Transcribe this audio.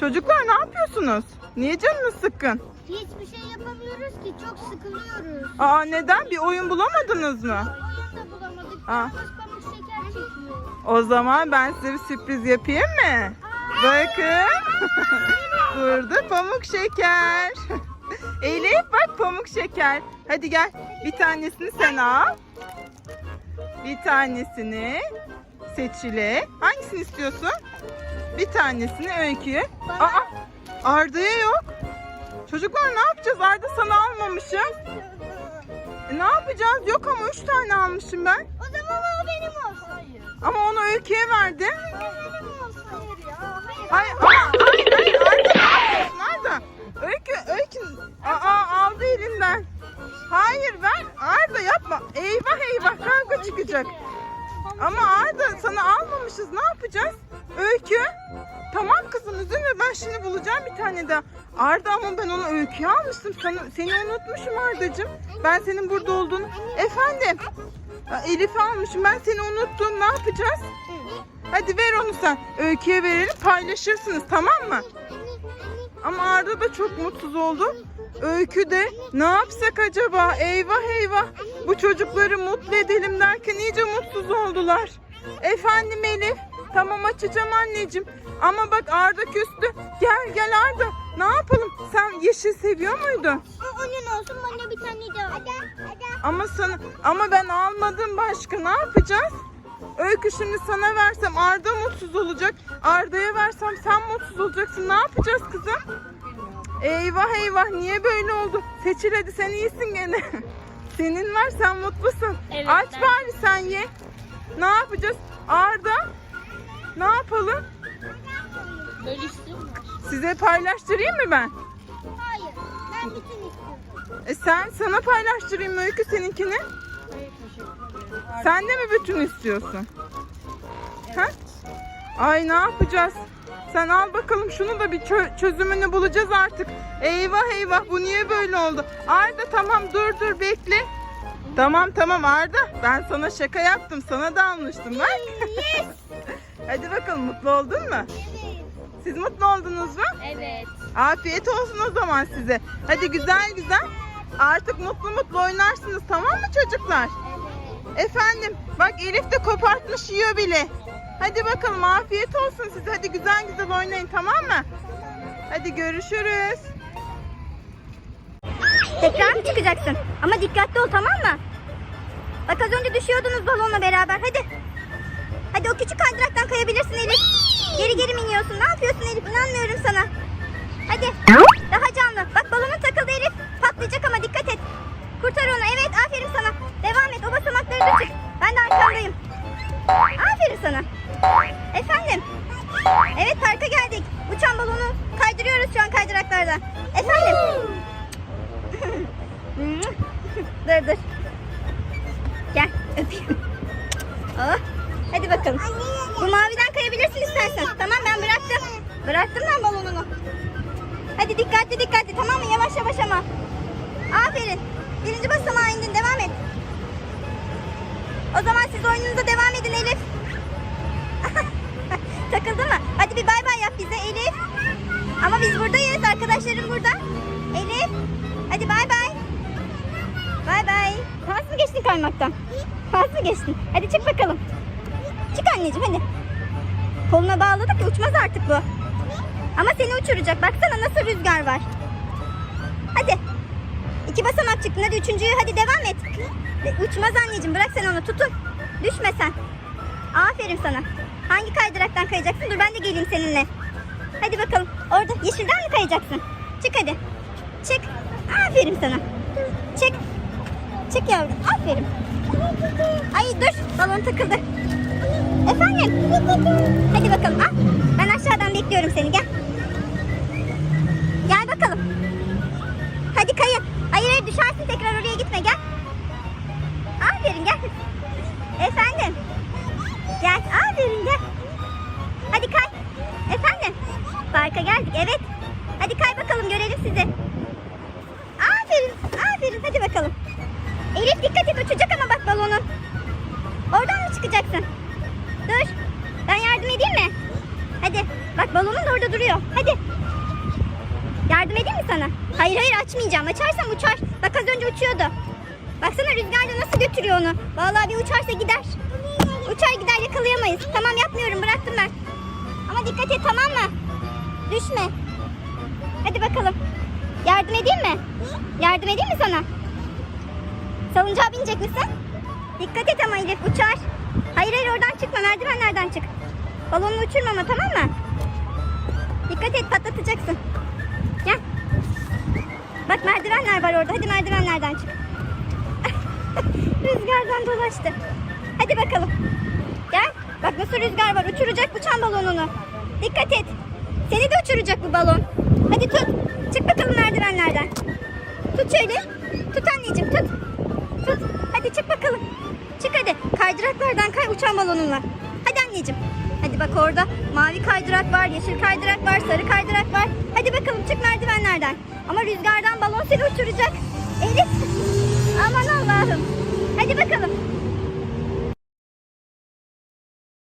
Çocuklar ne yapıyorsunuz? Niye canınız sıkkın? Hiçbir şey yapamıyoruz ki çok sıkılıyoruz. Aa neden? Bir oyun bulamadınız mı? Oyun da bulamadık. Aa. Pamuk şeker çekiyor. O zaman ben size bir sürpriz yapayım mı? Bakın. Burada pamuk şeker. Elif bak pamuk şeker. Hadi gel. Bir tanesini sen al. Bir tanesini seçile. Hangisini istiyorsun? Bir tanesini öyküye. Aa, Arda'ya yok. Çocuklar ne yapacağız? Arda sana almamışım. E, ne yapacağız? Yok ama üç tane almışım ben. O zaman o benim olsun. Hayır. Ama onu öyküye verdim. Benim olsun. Hayır ya. Hayır. Hayır, hayır, hayır, Arda Arda? Öykü, öykü, aa, aldı elinden. Hayır ver, Arda yapma. Eyvah eyvah kavga çıkacak. Ama Arda sana almamışız, ne yapacağız? Öykü, şimdi bulacağım bir tane daha. Arda ama ben onu öyküye almıştım. Sana, seni unutmuşum Ardacığım. Ben senin burada olduğunu. Efendim, Elif'i almışım ben seni unuttum ne yapacağız? Hadi ver onu sen. Öyküye verelim paylaşırsınız tamam mı? Ama Arda da çok mutsuz oldu. Öykü de ne yapsak acaba? Eyvah eyvah. Bu çocukları mutlu edelim derken iyice mutsuz oldular. Efendim Elif. Tamam açacağım anneciğim. Ama bak Arda küstü. Gel gel Arda. Ne yapalım? Sen yeşil seviyor muydun? Onun olsun bana bir tane daha. Hadi. Hadi. Ama sana ama ben almadım başka. Ne yapacağız? Öykü şimdi sana versem Arda mutsuz olacak. Arda'ya versem sen mutsuz olacaksın. Ne yapacağız kızım? Eyvah eyvah niye böyle oldu? Seçil hadi sen iyisin gene. Senin var sen mutlusun. Evet, Aç ben- bari sen ye. Ne yapacağız? Size paylaştırayım mı ben? Hayır. Ben bütün istiyorum. E sen sana paylaştırayım mı Öykü seninkini. Sen de mi bütün istiyorsun? Ha? Ay ne yapacağız? Sen al bakalım şunu da bir çö- çözümünü bulacağız artık. Eyvah eyvah bu niye böyle oldu? Arda tamam dur dur bekle. Tamam tamam Arda ben sana şaka yaptım sana da almıştım bak. Yes. Hadi bakalım mutlu oldun mu? Siz mutlu oldunuz mu? Evet. Afiyet olsun o zaman size. Hadi güzel güzel. Artık mutlu mutlu oynarsınız tamam mı çocuklar? Evet. Efendim bak Elif de kopartmış yiyor bile. Hadi bakalım afiyet olsun size. Hadi güzel güzel oynayın tamam mı? Hadi görüşürüz. Tekrar mı çıkacaksın? Ama dikkatli ol tamam mı? Bak az önce düşüyordunuz balonla beraber. Hadi. Hadi o küçük kaydıraktan kayabilirsin Elif. Geri geri mi iniyorsun? Ne yapıyorsun Elif? İnanmıyorum sana. Hadi. Daha canlı. Bak balonun takıldı Elif. Patlayacak ama dikkat et. Kurtar onu. Evet aferin sana. Devam et. O basamakları da çık. Ben de arkandayım. Aferin sana. Efendim. Evet parka geldik. Uçan balonu kaydırıyoruz şu an kaydıraklardan. Efendim. dur dur. Gel öpeyim. Oh. Bakalım. Bu maviden kayabilirsin istersen. Tamam ben bıraktım. Bıraktım ben balonunu. Hadi dikkatli dikkatli tamam mı? Yavaş yavaş ama. Aferin. Birinci basamağa indin. Devam et. O zaman siz oyununuza devam edin Elif. Takıldı mı? Hadi bir bay bay yap bize Elif. Ama biz buradayız. Arkadaşlarım burada. Elif. Hadi bay bay. Bay bay. Vaz mı geçtin kaymaktan? Vaz mı geçtin? Hadi çık bakalım. Çık anneciğim hadi. Koluna bağladık ya uçmaz artık bu. Ama seni uçuracak. Baksana nasıl rüzgar var. Hadi. İki basamak çıktın. Hadi üçüncüyü hadi devam et. Uçmaz anneciğim. Bırak sen onu. Tutun. Düşme sen. Aferin sana. Hangi kaydıraktan kayacaksın? Dur ben de geleyim seninle. Hadi bakalım. Orada yeşilden mi kayacaksın? Çık hadi. Çık. Aferin sana. Çık. Çık yavrum. Aferin. Ay dur. Balon takıldı. Efendim? Hadi bakalım. Al. Ben aşağıdan bekliyorum seni. Gel. Gel bakalım. Hadi kayın. Hayır hayır düşersin tekrar oraya gitme. Gel. Aferin gel. Efendim. Gel. Aferin gel. Hadi kay. Efendim. Parka geldik. Evet. Hadi kay bakalım görelim sizi. Aferin. Aferin. Hadi bakalım. Elif dikkat et uçacak ama bak balonun. Oradan mı çıkacaksın? Yardım edeyim mi sana? Hayır hayır açmayacağım. Açarsam uçar. Bak az önce uçuyordu. Baksana rüzgarla nasıl götürüyor onu. Vallahi bir uçarsa gider. Uçar gider yakalayamayız. Tamam yapmıyorum bıraktım ben. Ama dikkat et tamam mı? Düşme. Hadi bakalım. Yardım edeyim mi? Yardım edeyim mi sana? Salıncağa binecek misin? Dikkat et ama Elif uçar. Hayır hayır oradan çıkma merdivenlerden çık. Balonu uçurma ama tamam mı? Dikkat et patlatacaksın. Gel. Bak merdivenler var orada. Hadi merdivenlerden çık. Rüzgardan dolaştı. Hadi bakalım. Gel. Bak nasıl rüzgar var. Uçuracak uçan balonunu. Dikkat et. Seni de uçuracak bu balon. Hadi tut. Çık bakalım merdivenlerden. Tut şöyle. Tut anneciğim tut. Tut. Hadi çık bakalım. Çık hadi. Kaydıraklardan kay uçan balonunla. Hadi anneciğim. Hadi bak orada mavi kaydırak var, yeşil kaydırak var, sarı kaydırak ben. Ama rüzgardan balon seni uçuracak. Elif. Aman Allah'ım. Hadi bakalım.